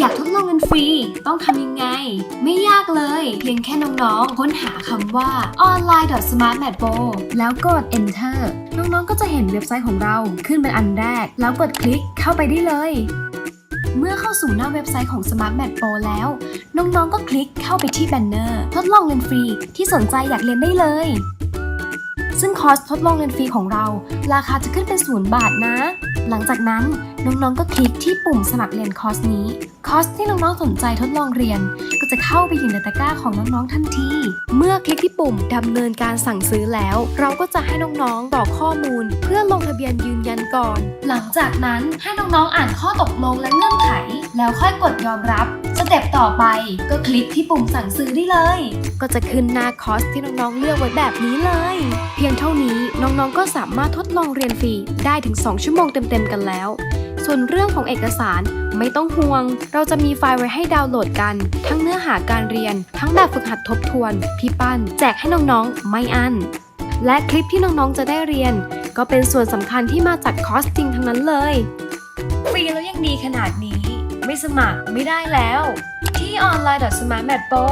อยากทดลองเงินฟรี ต้องทำยังไง ไม่ยากเลย เพียงแค่น้องๆ ค้นหาคำว่า online.smartmatbo แล้วกด enter น้องๆ ก็จะเห็นเว็บไซต์ของเราขึ้นเป็นอันแรก แล้วกดคลิกเข้าไปได้เลย เมื่อเข้าสู่หน้าเว็บไซต์ของ Smart Mat Pro แล้ว น้องๆ ก็คลิกเข้าไปที่แบนเนอร์ ทดลองเรียนฟรีที่สนใจอยากเรียนได้เลยซึ่งคอร์สทดลองเรียนฟรีของเรา ราคาจะขึ้นเป็นศูนย์บาทนะ หลังจากนั้น น้องๆก็คลิกที่ปุ่มสมัครเรียนคอร์สนี้ คอร์สที่น้องๆสนใจทดลองเรียน ก็จะเข้าไปอยู่ในตะกร้าของน้องๆทันที เมื่อคลิกที่ปุ่มดำเนินการสั่งซื้อแล้ว เราก็จะให้น้องๆกรอกข้อมูล เพื่อลงทะเบียนยืนยันก่อน หลังจากนั้นให้น้องๆอ่านข้อตกลงและเงื่อนไข แล้วค่อยกดยอมรับสเต็ปต่อไปก็คลิกที่ปุ่มสั่งซื้อได้เลย ก็จะขึ้นหน้าคอร์สที่น้องๆเลือกไว้แบบนี้เลย เพียงเท่านี้ น้องๆ ก็สามารถทดลองเรียนฟรีได้ถึง 2 ชั่วโมงเต็มๆ กันแล้ว ส่วนเรื่องของเอกสารไม่ต้องห่วง เราจะมีไฟล์ไว้ให้ดาวน์โหลดกัน ทั้งเนื้อหาการเรียน ทั้งแบบฝึกหัดทบทวน พี่ปั้น แจกให้น้องๆ ไม่อั้น และคลิปที่น้องๆ จะได้เรียน ก็เป็นส่วนสำคัญที่มาจากคอร์สจริงทั้งนั้นเลย ฟรีแล้วยังดีขนาดนี้ ไม่สมัครไม่ได้แล้ว ที่ online.smartmatpo